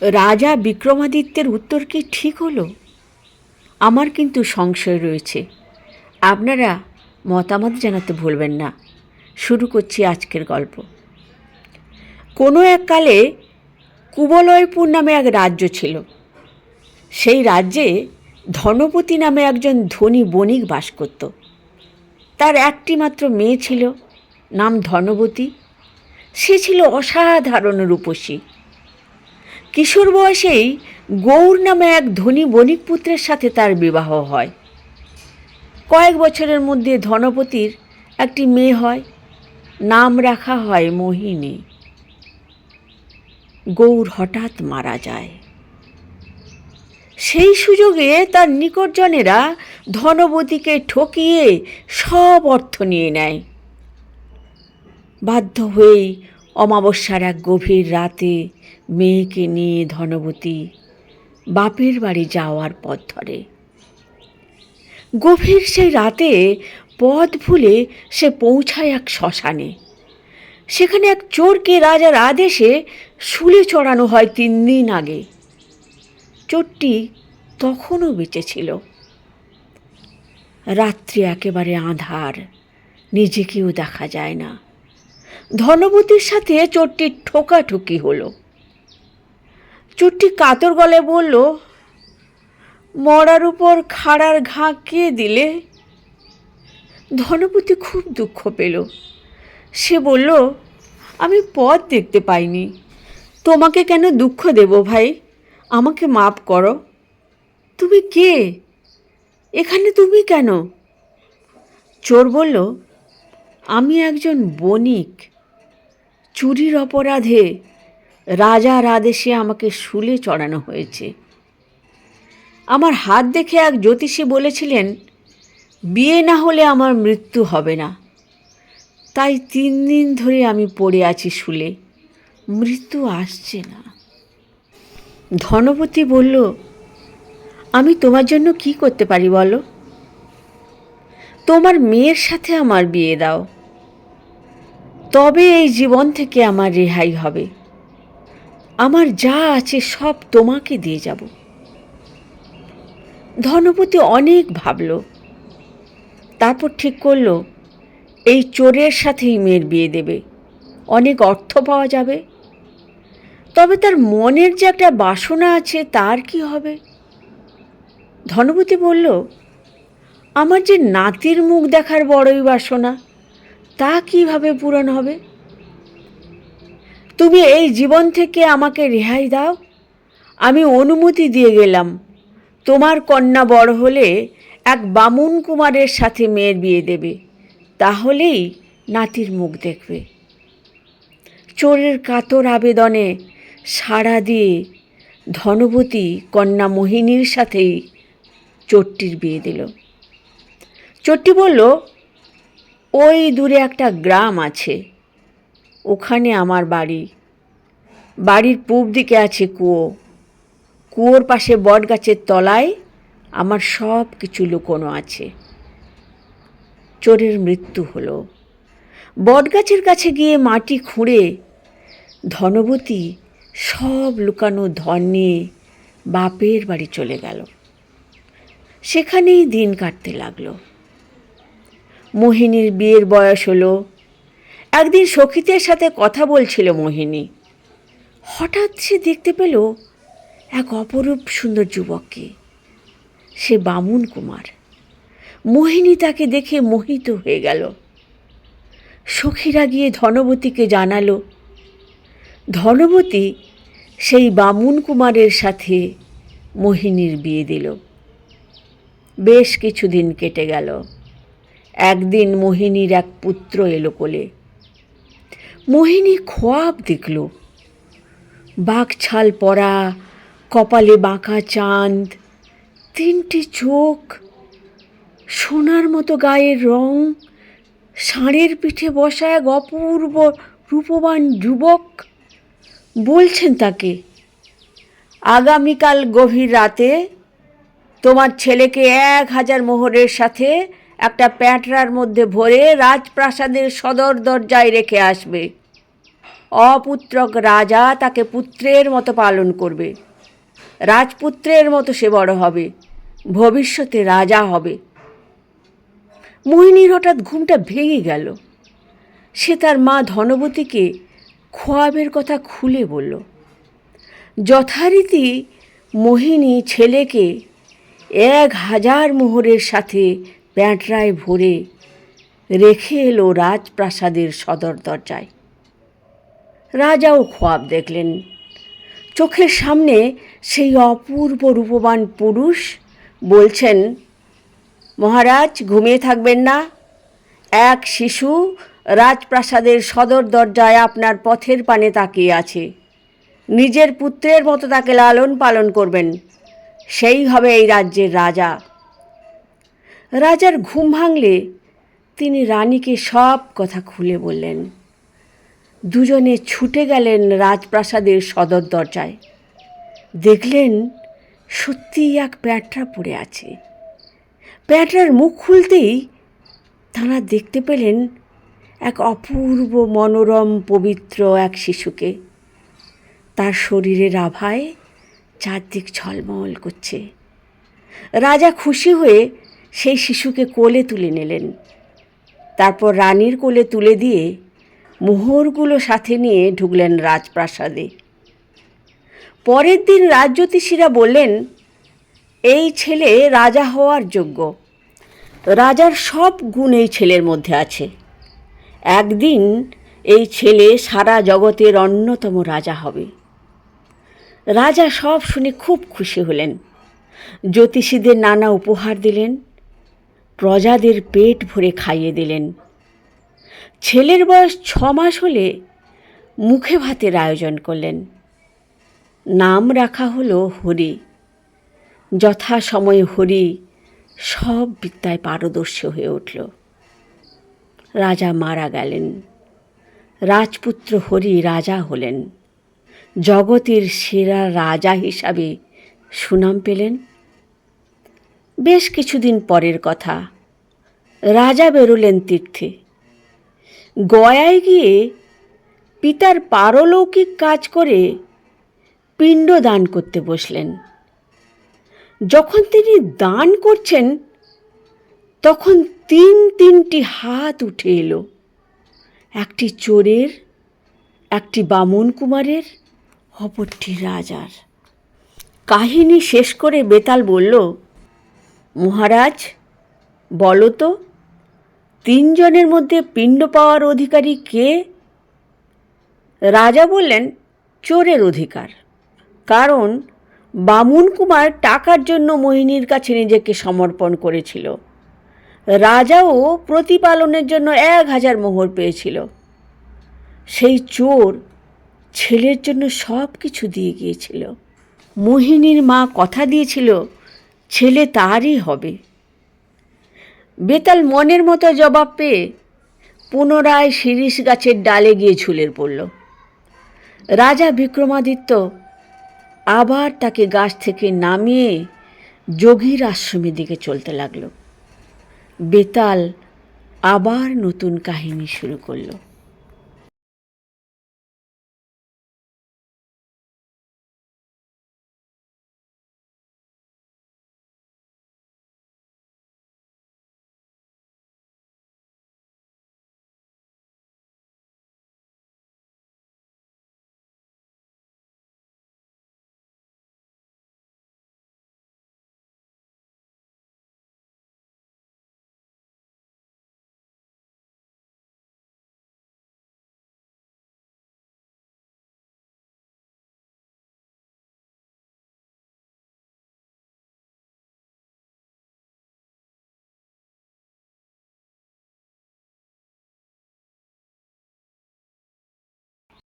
রাজা বিক্রমাদিত্যের উত্তর কি ঠিক হলো? আমার কিন্তু সংশয় রয়েছে। আপনারা মতামত জানাতে ভুলবেন না। শুরু করছি আজকের গল্প। কোনো এক কালে কুবলয়পুর নামে এক রাজ্য ছিল। সেই রাজ্যে ধনপতি নামে একজন ধনী বণিক বাস করত। তার একটি মাত্র মেয়ে ছিল, নাম ধনবতী। সে ছিল অসাধারণ রূপসী। কিশোর বয়সেই গৌর নামে এক ধনী বণিক পুত্রের সাথে তার বিবাহ হয়। কয়েক বছরের মধ্যে ধনপতির একটি মেয়ে হয়, নাম রাখা হয় মোহিনী। গৌর হঠাৎ মারা যায়। সেই সুযোগে তার নিকটজনেরা ধনবতীকে ঠকিয়ে সব অর্থ নিয়ে নেয়। বাধ্য হয়েই অমাবস্যার এক গভীর রাতে মেয়েকে নিয়ে ধনবতী বাপের বাড়ি যাওয়ার পথ ধরে। গভীর সেই রাতে পথ ভুলে সে পৌঁছায় এক শ্মশানে। সেখানে এক চোরকে রাজার আদেশে শুলে চড়ানো হয় তিন দিন আগে। চোরটি তখনও বেঁচে ছিল। রাত্রি একেবারে আধার, নিজেকেও দেখা যায় না। ধনবতীর সাথে চোরটির ঠোকাঠুকি হলো। চোরটি কাতর গলে বলল, মরার উপর খাড়ার ঘা কে দিলে? ধনপতি খুব দুঃখ পেল। সে বলল, আমি পথ দেখতে পাইনি। তোমাকে কেন দুঃখ দেব ভাই? আমাকে মাপ করো। তুমি কে? এখানে তুমি কেন? চোর বলল, আমি একজন বণিক। চুরির অপরাধে রাজার আদেশে আমাকে শুলে চড়ানো হয়েছে। আমার হাত দেখে এক জ্যোতিষী বলেছিলেন, বিয়ে না হলে আমার মৃত্যু হবে না। তাই তিন দিন ধরে আমি পড়ে আছি শুলে। মৃত্যু আসছে না। ধনপতি বলল, আমি তোমার জন্য কি করতে পারি বলো? তোমার মেয়ের সাথে আমার বিয়ে দাও। তবে এই জীবন থেকে আমার রেহাই হবে। আমার যা আছে সব তোমাকে দিয়ে যাব। ধনপতি অনেক ভাবল। তারপর ঠিক করল, এই চোরের সাথেই মেয়ের বিয়ে দেবে। অনেক অর্থ পাওয়া যাবে। তবে তার মনের যে একটা বাসনা আছে তার কি হবে? ধনপতি বলল, আমার যে নাতির মুখ দেখার বড়ই বাসনা। তা কীভাবে পূরণ হবে? তুমি এই জীবন থেকে আমাকে রেহাই দাও। আমি অনুমতি দিয়ে গেলাম। তোমার কন্যা বড় হলে এক বামুন কুমারের সাথে মেয়ের বিয়ে দেবে। তাহলেই নাতির মুখ দেখবে। চোরের কাতর আবেদনে সাড়া দিয়ে ধনবতী কন্যা মোহিনীর সাথেই চোরটির বিয়ে দিল। চোরটি বলল ওই দূরে একটা গ্রাম আছে। ওখানে আমার বাড়ি। বাড়ির পূব দিকে আছে কুয়ো। কুয়োর পাশে বট গাছের তলায় আমার সব কিছু লুকোনো আছে। চোরের মৃত্যু হলো। বটগাছের কাছে গিয়ে মাটি খুঁড়ে ধনবতী সব লুকানো ধন নিয়ে বাপের বাড়ি চলে গেল। সেখানেই দিন কাটতে লাগল। মোহিনীর বিয়ের বয়স হলো। একদিন সখীদের সাথে কথা বলছিল মোহিনী। হঠাৎ সে দেখতে পেল এক অপরূপ সুন্দর যুবককে। সে বামুন কুমার। মোহিনী তাকে দেখে মোহিত হয়ে গেল। সখীরা গিয়ে ধনবতীকে জানালো, ধনবতী সেই বামুন কুমারের সাথে মোহিনীর বিয়ে দিল। বেশ কিছুদিন কেটে গেল। একদিন মোহিনীর এক পুত্র এলো কোলে। মোহিনী খোয়াব দেখল। বাঘছাল পরা, কপালে বাঁকা চাঁদ, তিনটি চোখ, সোনার মতো গায়ের রং, ষাঁড়ের পিঠে বসা এক অপূর্ব রূপবান যুবক। বলছেন তাকে, আগামীকাল গভীর রাতে তোমার ছেলেকে এক হাজার মোহরের সাথে একটা প্যাঁটরার মধ্যে ভরে রাজপ্রাসাদের সদর দরজায় রেখে আসবে। অপুত্রক রাজা তাকে পুত্রের মতো পালন করবে। রাজপুত্রের মতো সে বড় হবে। ভবিষ্যতে রাজা হবে। মোহিনীর হঠাৎ ঘুমটা ভেঙে গেল। সে তার মা ধনবতীকে খোয়াবের কথা খুলে বলল, যথারীতি মোহিনী ছেলেকে এক হাজার মোহরের সাথে প্যাঁটরায় ভরে রেখে এলো রাজপ্রাসাদের সদর দরজায়। রাজাও খোয়াব দেখলেন। চোখের সামনে সেই অপূর্ব রূপবান পুরুষ বলছেন, মহারাজ, ঘুমিয়ে থাকবেন না। এক শিশু রাজপ্রাসাদের সদর দরজায় আপনার পথের পানে তাকিয়ে আছে। নিজের পুত্রের মতো তাকে লালন পালন করবেন। সেই হবে এই রাজ্যের রাজা। রাজার ঘুম ভাঙলে তিনি রানীকে সব কথা খুলে বললেন। দুজনে ছুটে গেলেন রাজপ্রাসাদের সদর দরজায়। দেখলেন সত্যিই এক প্যাঁটরা পড়ে আছে। প্যাঁটরার মুখ খুলতেই তাঁরা দেখতে পেলেন এক অপূর্ব মনোরম, পবিত্র এক শিশুকে। তার শরীরের আভায় চারদিক ঝলমল করছে। রাজা খুশি হয়ে সেই শিশুকে কোলে তুলে নিলেন। তারপর রানীর কোলে তুলে দিয়ে মোহরগুলো সাথে নিয়ে ঢুকলেন রাজপ্রাসাদে। পরের দিন রাজজ্যোতিষীরা বললেন, এই ছেলে রাজা হওয়ার যোগ্য। রাজার সব গুণ এই ছেলের মধ্যে আছে। একদিন এই ছেলে সারা জগতের অন্যতম রাজা হবে। রাজা সব শুনে খুব খুশি হলেন। জ্যোতিষীদের নানা উপহার দিলেন। প্রজাদের পেট ভরে খাইয়ে দিলেন। ছেলের বয়স ছ মাস হলে মুখে ভাতের আয়োজন করলেন। নাম রাখা হলো হরি। যথা সময়ে হরি সব বিদ্যায় পারদর্শী হয়ে উঠল। রাজা মারা গেলেন। রাজপুত্র হরি রাজা হলেন। জগতের সেরা রাজা হিসাবে সুনাম পেলেন। বেশ কিছুদিন পরের কথা। রাজা বেরোলেন তীর্থে। গয়ায় গিয়ে পিতার পারলৌকিক কাজ করে পিণ্ড দান করতে বসলেন। যখন তিনি দান করছেন, তখন তিন তিনটি হাত উঠে এলো। একটি চোরের, একটি বামন কুমারের, অপরটি রাজার। কাহিনী শেষ করে বেতাল বলল মহারাজ, বলো তো, তিনজনের মধ্যে পিণ্ড পাওয়ার অধিকারী কে? রাজা বললেন, চোরের অধিকার। কারণ বামুন কুমার টাকার জন্য মোহিনীর কাছে নিজেকে সমর্পণ করেছিল। রাজাও প্রতিপালনের জন্য এক হাজার মোহর পেয়েছিল। সেই চোর ছেলের জন্য সব কিছু দিয়ে গিয়েছিল। মোহিনীর মা কথা দিয়েছিল ছেলে তারই হবে। বেতাল মনের মতো জবাব পেয়ে পুনরায় শিরিষ গাছের ডালে গিয়ে ঝুলের পড়ল। রাজা বিক্রমাদিত্য আবার তাকে গাছ থেকে নামিয়ে যোগীর আশ্রমের দিকে চলতে লাগল। বেতাল আবার নতুন কাহিনী শুরু করল।